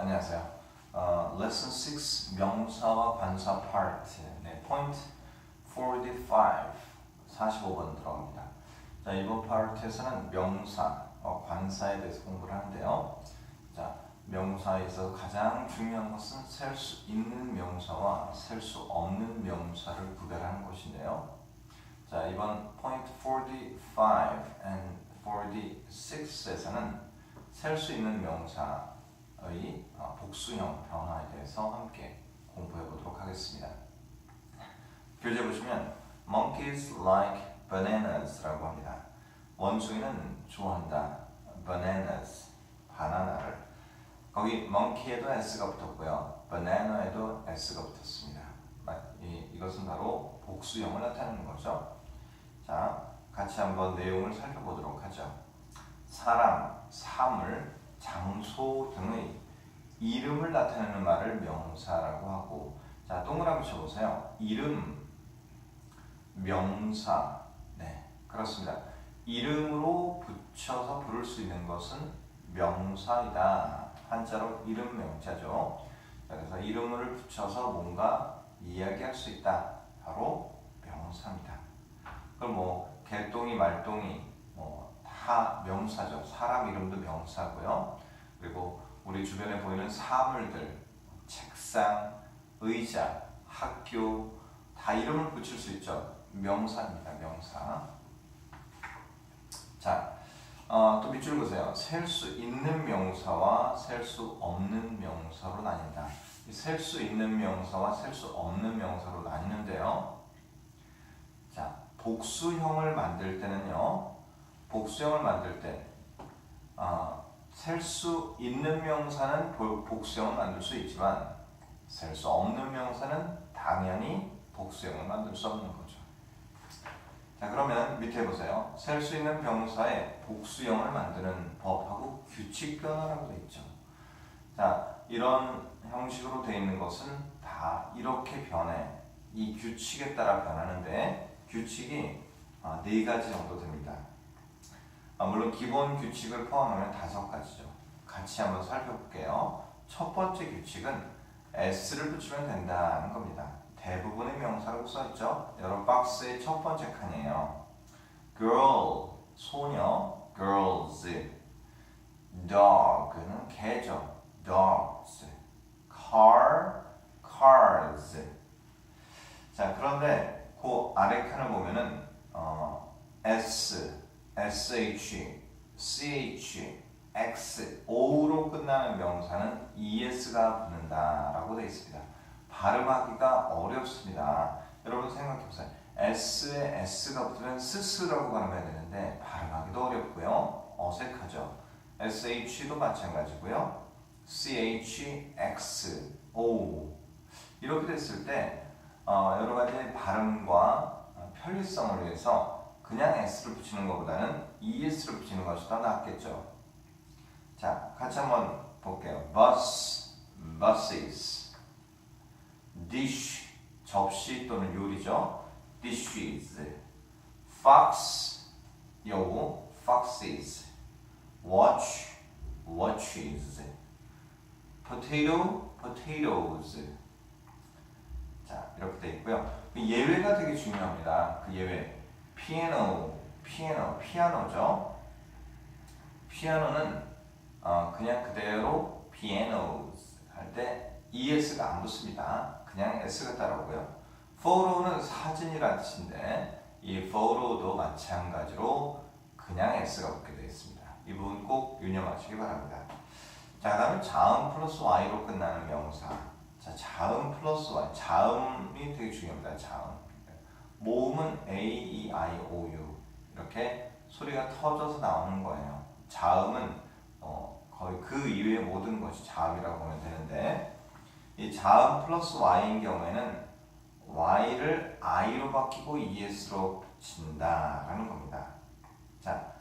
안녕하세요. 어, 레슨 6 명사와 관사 파트 네, 포인트 45 45번 들어갑니다. 자, 이번 파트에서는 명사, 어, 관사에 대해서 공부를 하는데요. 자, 명사에서 가장 중요한 것은 셀 수 있는 명사와 셀 수 없는 명사를 구별하는 것인데요. 자, 이번 포인트 45 and 46에서는 셀 수 있는 명사 의 어, 복수형 변화에 대해서 함께 공부해 보도록 하겠습니다. 교재 보시면 monkeys like bananas라고 합니다. 원숭이는 좋아한다. bananas 바나나를 거기 monkey에도 s가 붙었고요. banana에도 s가 붙었습니다. 이것은 바로 복수형을 나타내는 거죠. 자, 같이 한번 내용을 살펴보도록 하죠. 사람, 사물, 장소 등의 이름을 나타내는 말을 명사라고 하고 자 동그라미 쳐보세요. 이름, 명사, 네 그렇습니다. 이름으로 붙여서 부를 수 있는 것은 명사이다. 한자로 이름 명자죠. 자, 그래서 이름을 붙여서 뭔가 이야기할 수 있다. 바로 명사입니다. 그럼 뭐 개똥이, 말똥이 뭐다 명사죠. 사람 이름도 명사고요. 그리고 우리 주변에 보이는 사물들, 책상, 의자, 학교 다 이름을 붙일 수 있죠. 명사입니다. 명사. 자, 어, 또 밑줄 보세요. 셀 수 있는 명사와 셀 수 없는 명사로 나뉜다. 셀 수 있는 명사와 셀 수 없는 명사로 나뉘는데요. 자, 복수형을 만들 때는요. 복수형을 만들 때 아, 셀 수 있는 명사는 보- 복수형을 만들 수 있지만 셀 수 없는 명사는 당연히 복수형을 만들 수 없는 거죠. 자 그러면 밑에 보세요. 셀 수 있는 명사에 복수형을 만드는 법하고 규칙 변화라고 있죠. 자 이런 형식으로 되어 있는 것은 다 이렇게 변해. 이 규칙에 따라 변하는데 규칙이 아, 네 가지 정도 됩니다. 아, 물론 기본 규칙을 포함하면 다섯 가지죠. 같이 한번 살펴볼게요. 첫 번째 규칙은 s를 붙이면 된다는 겁니다. 대부분의 명사라고 써있죠. 여러분 박스의 첫 번째 칸이에요. girl 소녀 girls dog는 개죠. dogs car cars 자 그런데 그 아래 칸을 보면은 어, s sh, ch, x, o로 끝나는 명사는 es가 붙는다라고 되어 있습니다. 발음하기가 어렵습니다. 여러분 생각해보세요. s에 s가 붙으면 스스라고 발음해야 되는데 발음하기도 어렵고요. 어색하죠. sh도 마찬가지고요. ch, x, o 이렇게 됐을 때 어, 여러 가지 발음과 편리성을 위해서 그냥 s를 붙이는 것보다는 es를 붙이는 것이 더 낫겠죠. 자, 같이 한번 볼게요. bus, buses, dish, 접시 또는 요리죠. dishes, fox, 여우, foxes, watch, watches, potato, potatoes. 자, 이렇게 돼 있고요. 그 예외가 되게 중요합니다. 그 예외. 피아노, 피아노, 피아노죠. 피아노는 어, 그냥 그대로 pianos 할 때 es가 안 붙습니다. 그냥 s가 따라오고요. photo는 사진이라는 뜻인데 이 photo도 마찬가지로 그냥 s가 붙게 되어 있습니다. 이 부분 꼭 유념하시기 바랍니다. 자, 그다음에 자음 플러스 y로 끝나는 명사. 자, 자음 플러스 y. 자음이 되게 중요합니다. 자음. 모음은 A, E, I, O, U 이렇게 소리가 터져서 나오는 거예요. 자음은 어, 거의 그 이외의 모든 것이 자음이라고 보면 되는데 이 자음 플러스 Y인 경우에는 Y를 I로 바뀌고 ES로 붙인다라는 겁니다. 자,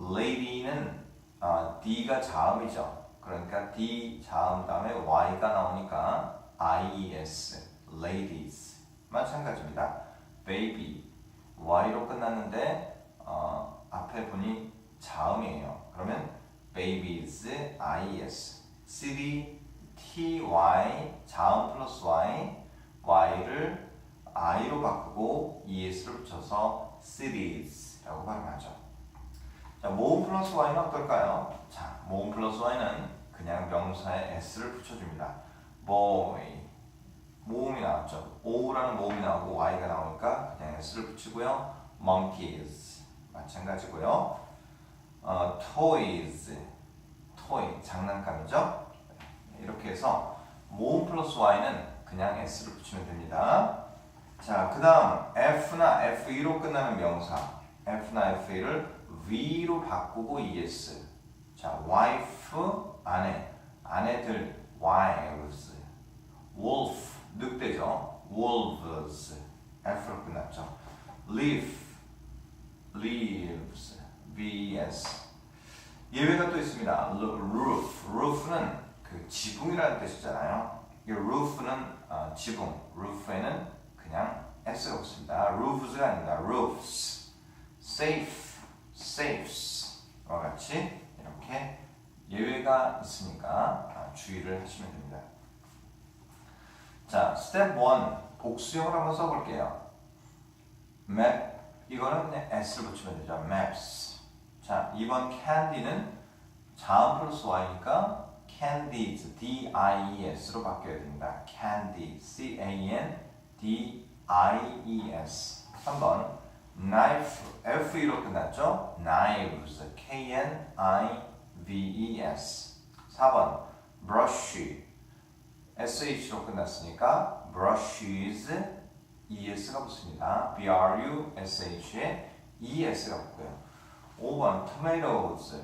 lady는 어, D가 자음이죠. 그러니까 D 자음 다음에 Y가 나오니까 IES, ladies 마찬가지입니다. baby y로 끝났는데 어, 앞에 분이 자음이에요. 그러면 babies, is, city, ty 자음 플러스 y y를 i로 바꾸고 es를 붙여서 cities라고 발음하죠. 자, 모음 플러스 y는 어떨까요? 자, 모음 플러스 y는 그냥 명사에 s를 붙여줍니다. boy 모음이 나왔죠. o라는 모음이 나오고 y가 나오니까 그냥 s를 붙이고요. monkeys 마찬가지고요. 어, toys toy 장난감이죠. 이렇게 해서 모음 플러스 y는 그냥 s를 붙이면 됩니다. 자, 그 다음 f나 fe로 끝나는 명사 f나 fe를 v로 바꾸고 es 자, wife 아내 아내들 wives wolf 늑대죠 wolves f로 끝났죠 leaf leaves vs 예외가 또 있습니다 roof roof는 그 지붕이라는 뜻이잖아요 이 roof는 어, 지붕 roof에는 그냥 s가 붙습니다 roofs가 아닙니다 roofs safe safes 와 같이 이렇게 예외가 있으니까 아, 주의를 하시면 됩니다. 자, 스텝 1 복수형을 한번 써볼게요. map 이거는 s를 붙이면 되죠. maps. 자, 2번 candy는 자음 플러스 y니까 candies, d-i-e-s로 바뀌어야 됩니다. candy, c-a-n-d-i-e-s. 3번 knife, f-e로 끝났죠? knives, k-n-i-v-e-s. 4번 brush, sh로 끝났으니까 brushes, es가 붙습니다. b-r-u-s-h에 es가 붙고요. 5번 tomatoes,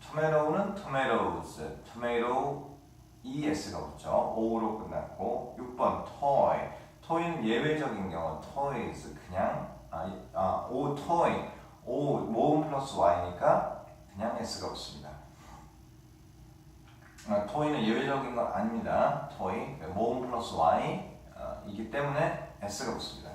tomato는 tomatoes, tomato es가 붙죠. o로 끝났고 6번 toy, toy는 예외적인 경우 toys 그냥 아, 이- 아, 오 toy, 오 모음 플러스 y니까 그냥 s가 붙습니다. 아, toy는 예외적인 건 아닙니다. toy 모음 플러스 y 어, 이기 때문에 s가 붙습니다.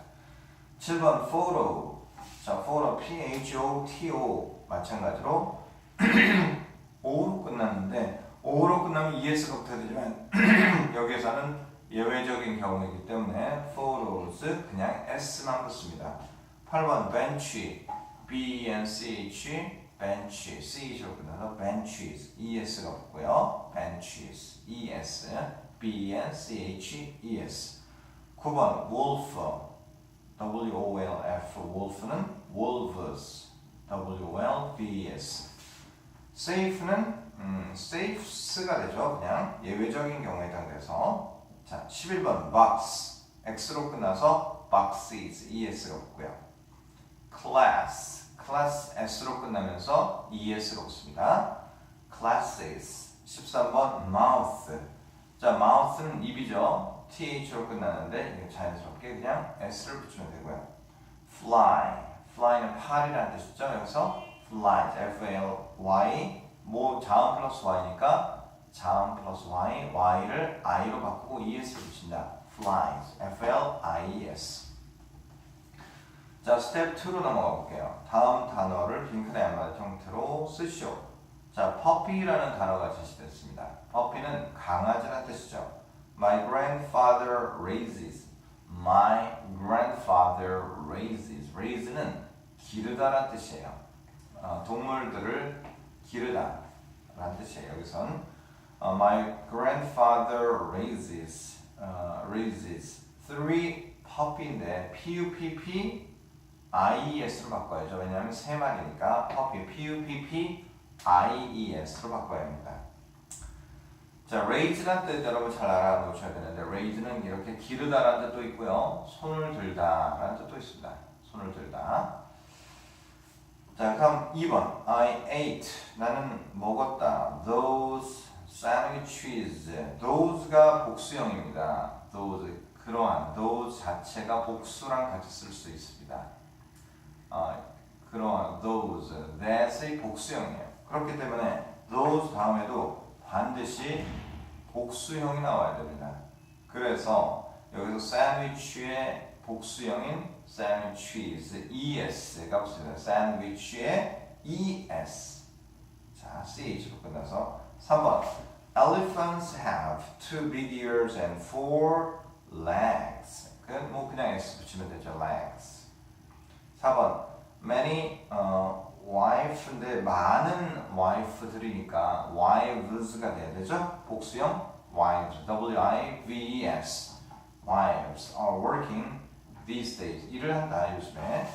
7번 photo, 자 photo p h o t o 마찬가지로 o로 끝났는데 o로 끝나면 es가 붙어야 되지만 여기에서는 예외적인 경우이기 때문에 photos 그냥 s만 붙습니다. 8번 bench, b n c h, bench, ch로 끝나서 benches, es가 붙고요. benches, es, b n c h, es. 9번 wolf, w o l f, wolf는 wolves, w o l v s. safe는 음, safes가 되죠. 그냥 예외적인 경우에 해당돼서 자 11번 box x로 끝나서 boxes es가 붙고요. Class class s로 끝나면서 es가 붙습니다. classes 13번 mouth 자 mouth는 입이죠. th로 끝나는데 자연스럽게 그냥 s를 붙이면 되고요. fly fly는 팔이라는 뜻이죠. 여기서 fly f l y 뭐 자음 플러스 y니까 자음 플러스 y y를 i로 바꾸고 es를 붙인다. flies f l i e s 자, 스텝 2로 넘어가 볼게요. 다음 단어를 빈칸에 안맞은 형태로 쓰시오. 자, puppy라는 단어가 제시됐습니다. puppy는 강아지라는 뜻이죠. My grandfather raises. My grandfather raises. raise는 기르다라는 뜻이에요. 어, 동물들을 기르다 라는 뜻이에요. 여기선 어, My grandfather raises 어, raises three puppy인데 P-U-P-P IES로 바꿔야죠. 왜냐하면 세 마리니까 puppy P-U-P-P IES로 바꿔야 합니다. 자, raise란 뜻 여러분 잘 알아놓으셔야 되는데 raise는 이렇게 기르다라는 뜻도 있고요. 손을 들다라는 뜻도 있습니다. 손을 들다. 자, 그럼 2번. I ate. 나는 먹었다. Those sandwiches. Those가 복수형입니다. Those. 그러한. Those 자체가 복수랑 같이 쓸 수 있습니다. 아, 그러한. Those. That의 복수형이에요. 그렇기 때문에 those 다음에도 반드시 복수형이 나와야 됩니다. 그래서 여기서 sandwich의 복수형인 sandwiches, es가 붙습니다. sandwich의 es. 자, ch로 끝나서 3번. Elephants have two big ears and four legs. 그냥 뭐 그냥 S 붙이면 되죠. legs. 4번 many 어, wife인데 많은 wife들이니까 wives가 돼야 되죠. 복수형 wives. W-I-V-E-S. wives are working these days. 일을 한다 요즘에.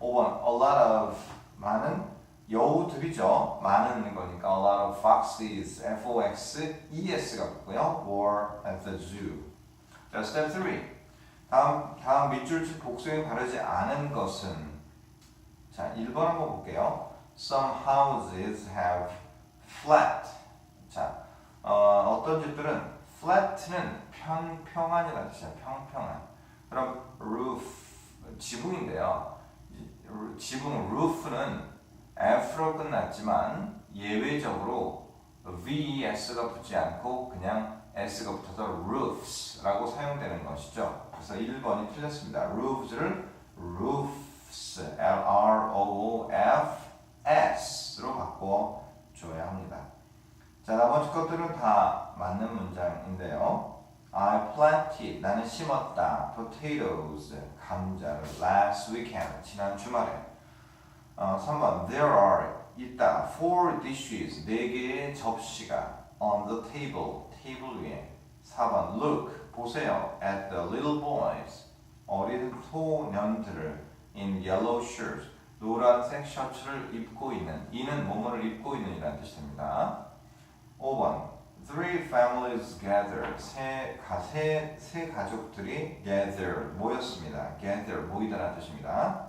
5번 a lot of 많은 여우들이죠. 많은 거니까 a lot of foxes, F-O-X-E-S가 붙고요. were at the zoo. 자, step 3. 다음, 다음 밑줄 복수에 바르지 않은 것은 자, 1번 한번 볼게요. Some houses have flat. 자, 어, 어떤 집들은 flat는 평평한이라는 뜻이야. 평평한. 그럼 roof, 지붕인데요. 이- 지붕 roof는 F로 끝났지만 예외적으로 VES가 붙지 않고 그냥 S가 붙어서 roofs라고 사용되는 것이죠. 그래서 1번이 틀렸습니다. roofs를 roofs, L-R-O-O-F-S로 바꿔 줘야 합니다. 자, 나머지 것들은 다 맞는 문장인데요. I planted, 나는 심었다. potatoes, 감자를 last weekend, 지난 주말에. 어, 3번 There are 있다 four dishes 네 개의 접시가 on the table 테이블 위에 4번 Look 보세요 at the little boys 어린 소년들을 in yellow shirts 노란색 셔츠를 입고 있는 이는 뭐뭐를 입고 있는 이라는 뜻입니다. 5번 Three families gathered 세, 가, 세, 세 가족들이 gather 모였습니다. gather 모이다라는 뜻입니다.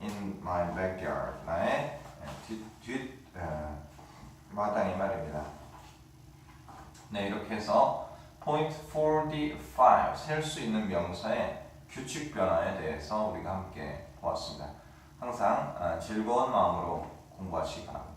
in my backyard. 나의 뒷, 뒷 어, 마당이 말입니다. 네 이렇게 해서 point 45 셀 수 있는 명사의 규칙 변화에 대해서 우리가 함께 보았습니다. 항상 어, 즐거운 마음으로 공부하시기 바랍니다.